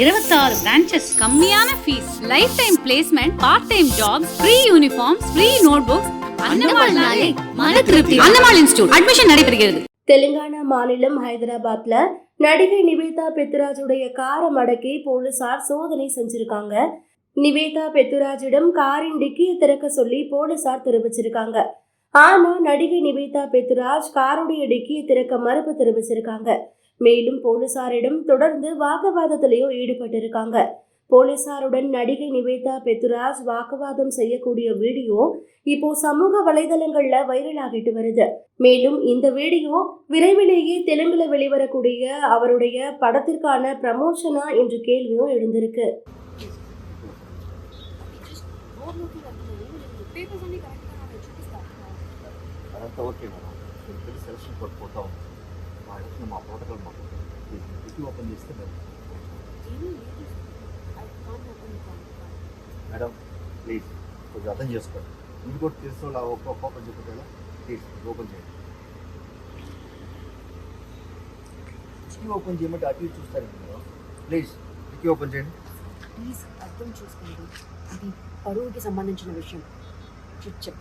இருபத்தாறு பிரான்ச்சஸ் கம்மியான fees life time placement part time jobs free uniforms free note books அன்னமாள்னாலே மன திருப்தி. Annammal institute. Admission நடைபெறுகிறது. தெலுங்கானா மாநிலம் ஹைதராபாத்ல நடிகை நிவேதா பெத்துராஜுடைய காரை மடக்கி போலீசார் சோதனை செஞ்சிருக்காங்க. நிவேதா பெத்துராஜிடம் காரின் டிக்கியை திறக்க சொல்லி போலீசார் தெரிவிச்சிருக்காங்க. ஆனா நடிகை நிவேதா பெத்துராஜ் காருடைய டிக்கியை திறக்க மறுப்பு தெரிவிச்சிருக்காங்க. மேலும் போலீசாரிடம் தொடர்ந்து வாக்குவாதத்திலையும் ஈடுபட்டிருக்காங்க போலீசாருடன் நடிகை நிவேதா பெத்துராஜ் வாக்குவாதம் செய்யக்கூடிய வீடியோ இப்போ சமூக வலைதளங்கள்ல வைரல் ஆகிட்டு வருது மேலும் இந்த வீடியோ விரைவிலேயே தெலுங்குல வெளிவரக்கூடிய அவருடைய படத்திற்கான ப்ரமோஷனா என்ற கேள்வியும் எழுந்திருக்கு అదంతా ఓకే మేడం ఇక్కడ సెలక్షన్ కోడ్ పోతా ఉంది మా ఇచ్చిన మా ప్రోటోకాల్ మాకు ఇది ఓపెన్ చేస్తే మేడం మేడం ప్లీజ్ కొంచెం అర్థం చేసుకోండి. ఇది కూడా తెలుసు అలా ఒక్క ఓపెన్ చెప్పేలా ప్లీజ్ ఓపెన్ చేయండి. డిక్కీ ఓపెన్ చేయమంటే అటు చూస్తారు చూస్తారండి మేడం. ప్లీజ్ డిక్కీ ఓపెన్ చేయండి. ప్లీజ్ అర్థం చేసుకోండి. అది పరువుకి సంబంధించిన విషయం. చెప్పి